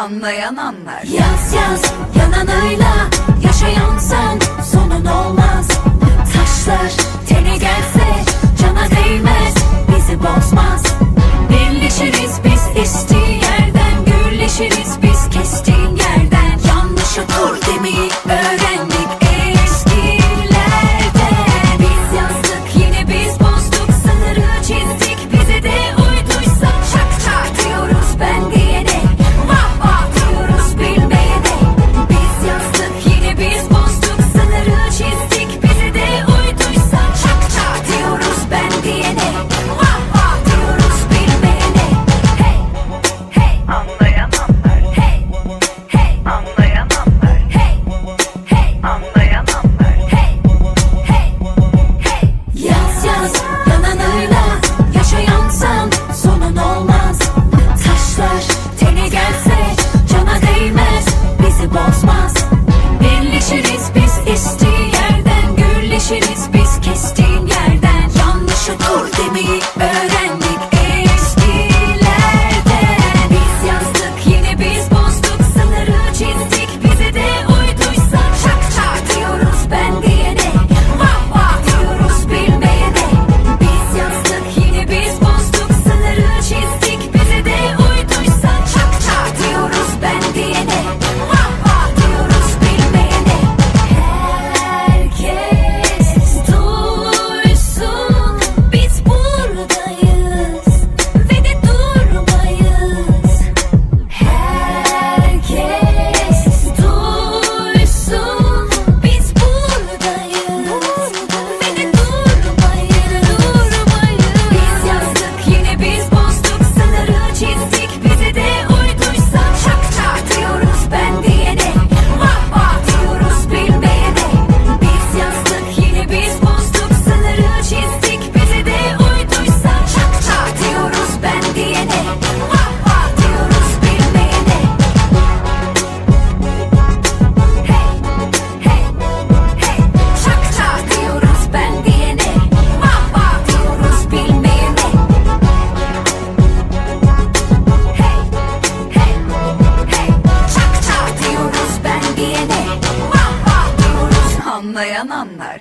anlayan anlar. Yaz yaz yananayla yaşayan sen sonun olmaz. Taşlar tene gelse cana değmez bizi bozmaz. Birleşiriz biz isteyen yerden gürleşiriz biz kestiğin yerden. Yanlışı dur demeyi öğren. Anlayan anlar.